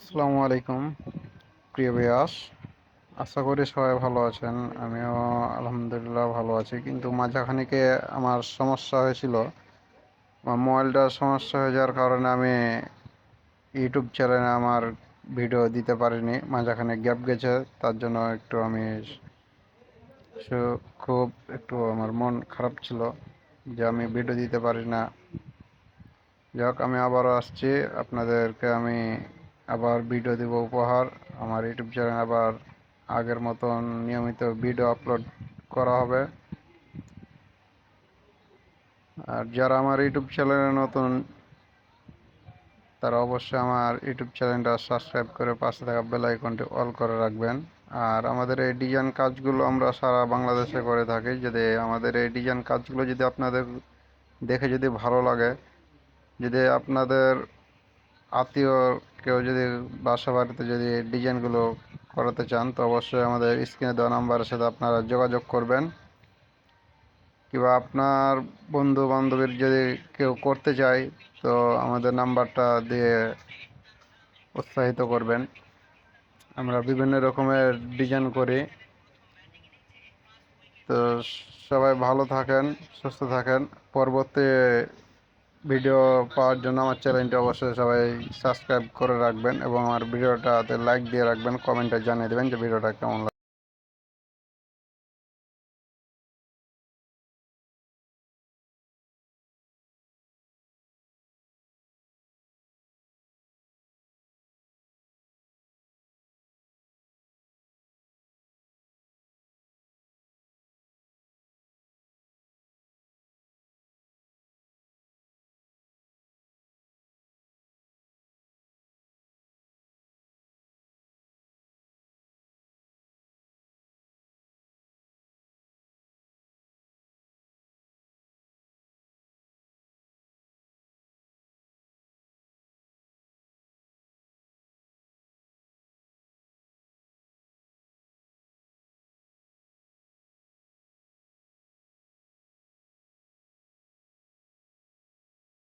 আসসালামু আলাইকুম, প্রিয় বিয়াস আশা করি সবাই ভালো আছেন, আমিও আলহামদুলিল্লাহ ভালো আছি। কিন্তু মাঝাখানিকে আমার সমস্যা হয়েছিল মোবাইলটার সমস্যা হয়ে যাওয়ার কারণে আমি ইউটিউব চ্যানেলে আমার ভিডিও দিতে পারিনি। মাঝাখানে গ্যাপ গেছে, তার জন্য একটু আমি খুব একটু আমার মন খারাপ ছিল যে আমি ভিডিও দিতে পারি না। যাক, আমি আবারও আসছি। আপনাদেরকে আমি আবার ভিডিও দেব উপহার। আমার ইউটিউব চ্যানেল আবার আগের মতন নিয়মিত ভিডিও আপলোড করা হবে। আর যারা আমার ইউটিউব চ্যানেলে নতুন, তারা অবশ্যই আমার ইউটিউব চ্যানেলটা সাবস্ক্রাইব করে পাশে থাকা বেল আইকনটি অল করে রাখবেন। আর আমাদের এই ডিজাইন কাজগুলো আমরা সারা বাংলাদেশে করে থাকি। যদি আমাদের এই ডিজাইন কাজগুলো যদি আপনাদের দেখে যদি ভালো লাগে, যদি আপনাদের আত্মীয় কেউ যদি বাসা বাড়িতে যদি ডিজাইনগুলো করাতে চান, তো অবশ্যই আমাদের স্ক্রিনে দেওয়া নাম্বারের সাথে আপনারা যোগাযোগ করবেন। কিংবা আপনার বন্ধু বান্ধবীর যদি কেউ করতে চায়, তো আমাদের নাম্বারটা দিয়ে উৎসাহিত করবেন। আমরা বিভিন্ন রকমের ডিজাইন করি। তো সবাই ভালো থাকেন, সুস্থ থাকেন। পরবর্তী ভিডিও পাওয়ার জন্য আমার চ্যানেলটি অবশ্যই সবাই সাবস্ক্রাইব করে রাখবেন এবং আমার ভিডিওটাতে লাইক দিয়ে রাখবেন কমেন্টে জানিয়ে দেবেন যে ভিডিওটা কেমন